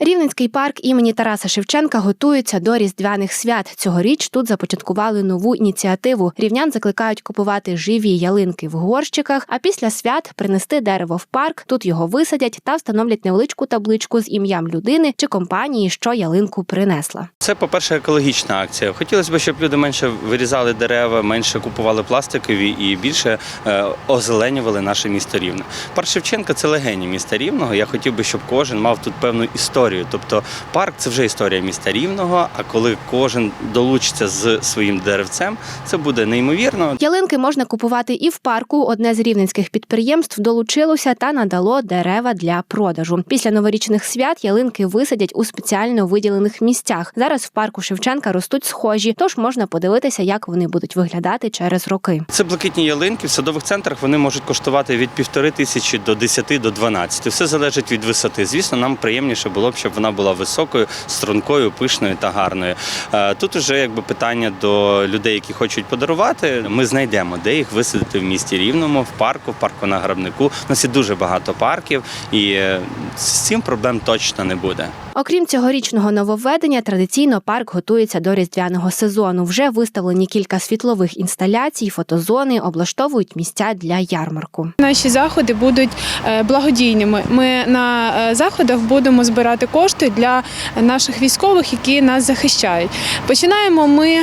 Рівненський парк імені Тараса Шевченка готується до різдвяних свят. Цьогоріч тут започаткували нову ініціативу. Рівнян закликають купувати живі ялинки в горщиках, а після свят принести дерево в парк. Тут його висадять та встановлять невеличку табличку з ім'ям людини чи компанії, що ялинку принесла. Це, по-перше, екологічна акція. Хотілося б, щоб люди менше вирізали дерева, менше купували пластикові і більше е, озеленювали наше місто Рівне. Парк Шевченка це легені міста Рівного. Я хотів би, щоб кожен мав тут певну історію. Тобто парк це вже історія міста Рівного. А коли кожен долучиться з своїм деревцем, це буде неймовірно. Ялинки можна купувати і в парку. Одне з рівненських підприємств долучилося та надало дерева для продажу. Після новорічних свят ялинки висадять у спеціально виділених місцях. Зараз в парку Шевченка ростуть схожі, тож можна подивитися, як вони будуть виглядати через роки. Це блакитні ялинки. В садових центрах вони можуть коштувати від півтори тисячі до 10 до 12. Все залежить від висоти. Звісно, нам приємніше було б, щоб вона була високою, стрункою, пишною та гарною. Е, Тут уже якби питання до людей, які хочуть подарувати. Ми знайдемо, де їх висадити в місті Рівному, в парку, в парку на грабнику. У нас є дуже багато парків, і е, з цим проблем точно не буде. Окрім цьогорічного нововведення, традиційно парк готується до різдвяного сезону. Вже виставлені кілька світлових інсталяцій, фотозони, облаштовують місця для ярмарку. Наші заходи будуть е, благодійними. Ми на е, заходах будемо збирати кошти для наших військових, які нас захищають. Починаємо ми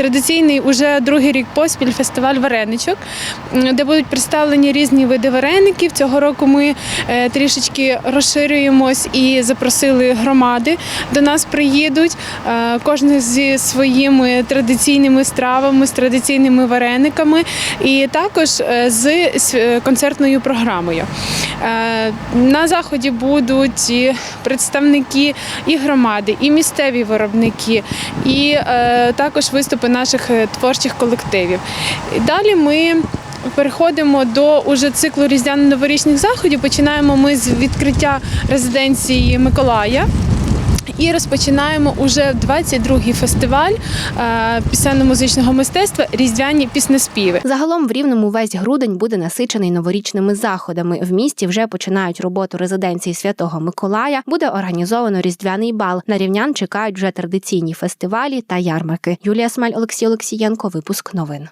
традиційний уже другий рік поспіль фестиваль вареничок, де будуть представлені різні види вареників. Цього року ми е, трішечки розширюємось і запросили громади. До нас приїдуть е, кожен зі своїми традиційними стравами, з традиційними варениками, і також е, з концертною програмою. На заході будуть представники і громади, і місцеві виробники, і також виступи наших е, творчих колективів. І Далі ми. Переходимо до уже циклу різдвяно-новорічних заходів. Починаємо ми з відкриття резиденції Миколая. І розпочинаємо уже 22-й фестиваль е, пісенно-музичного мистецтва Різдвяні піснеспіви. Загалом в рівному весь грудень буде насичений новорічними заходами. В місті вже починають роботу резиденції Святого Миколая. Буде організовано різдвяний бал. На рівнян чекають вже традиційні фестивалі та ярмарки. Юлія Смаль, Олексій Олексієнко. Випуск новин.